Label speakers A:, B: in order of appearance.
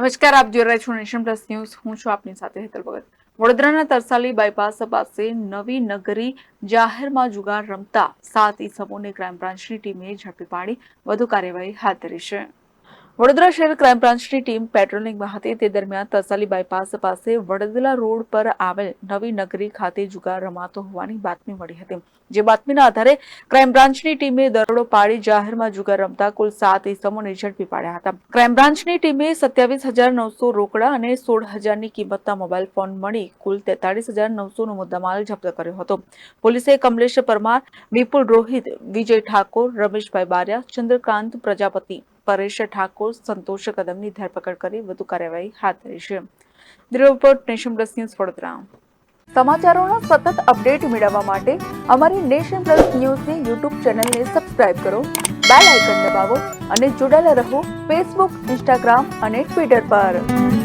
A: નમસ્કાર, આપ જોઈ રહ્યા છો નેશન પ્લસ ન્યૂઝ. હું છું આપની સાથે હેતલ ભગત. વડોદરાના તરસાલી બાયપાસ પાસે નવી નગરી જાહેરમાં જુગાર રમતા સાત ઈસમોને ક્રાઇમ બ્રાન્ચની ટીમે ઝડપી પાડી. વધુ કાર્યવાહી હાથ ધરી છે. વડોદરા શહેર ક્રાઇમ બ્રાન્ચની ટીમ પેટ્રોલિંગમાં હતી. તે દરમિયાન તરસાલી બાયપાસ પાસે વડોદરા રોડ પર આવેલ નવી નગરી ખાતે જુગાર રમાતો હોવાની બાતમી મળી હતી. જે બાતમીના આધારે ક્રાઇમ બ્રાન્ચની ટીમે દરોડો પાડી જાહેરમાં જુગાર રમતા કુલ સાત ઇસમોને ઝડપી પાડ્યા હતા. ક્રાઇમ બ્રાન્ચની ટીમે સત્યાવીસ હજાર નવસો રોકડા અને સોળ હજારની કિંમતના મોબાઈલ ફોન મળી કુલ તેતાળીસ હજાર નવસોનો મુદ્દામાલ જપ્ત કર્યો હતો. પોલીસે કમલેશ પરમાર, વિપુલ રોહિત, વિજય ઠાકોર, રમેશભાઈ બારિયા, ચંદ્રકાંત પ્રજાપતિ પરેશ ઠાકોર સંતોષ કદમની ધરપકડ કરી વધુ કાર્યવાહી હાથ ધરી છે. Report nation plus news Vadodara. સમાચારોના સતત અપડેટ મેળવવા માટે અમારી નેશન પ્લસ ન્યૂઝની યુટ્યુબ ચેનલને સબસ્ક્રાઇબ કરો, બેલ આઇકન દબાવો અને જોડાયેલા રહો ફેસબુક, ઇન્સ્ટાગ્રામ અને ટ્વિટર પર.